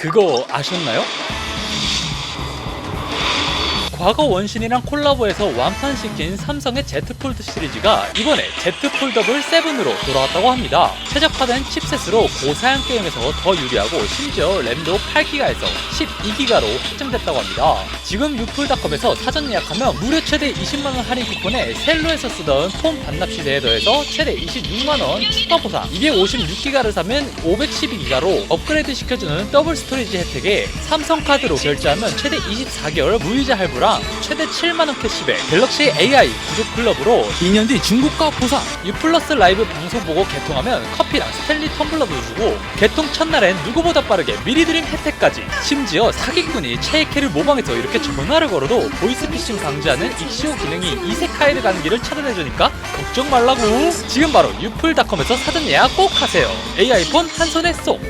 그거 아셨나요? 과거 원신이랑 콜라보해서 완판시킨 삼성의 Z 폴드 시리즈가 이번에 Z 폴더블 7으로 돌아왔다고 합니다. 최적화된 칩셋으로 고사양 게임에서 더 유리하고 심지어 램도 8기가에서 12기가로 확정됐다고 합니다. 지금 유플닷컴에서 사전 예약하면 무료 최대 20만원 할인 쿠폰에 셀로에서 쓰던 폰 반납 시대에 더해서 최대 26만원 추가 보상 256기가를 사면 512기가로 업그레이드 시켜주는 더블 스토리지 혜택에 삼성카드로 결제하면 최대 24개월 무이자 할부랑 최대 7만원 캐시백 갤럭시 AI 구독 클럽으로 2년 뒤 중국가 보상 유플러스 라이브 방송 보고 개통하면 커피랑 스탠리 텀블러도 주고 개통 첫날엔 누구보다 빠르게 미리 드림 혜택까지. 심지어 사기꾼이 체이케를 모방해서 이렇게 전화를 걸어도 보이스피싱 방지하는 익시오 기능이 이세카이를 가는 길을 차단해주니까 걱정 말라고. 지금 바로 유플닷컴에서 사전 예약 꼭 하세요. AI폰 한 손에 쏙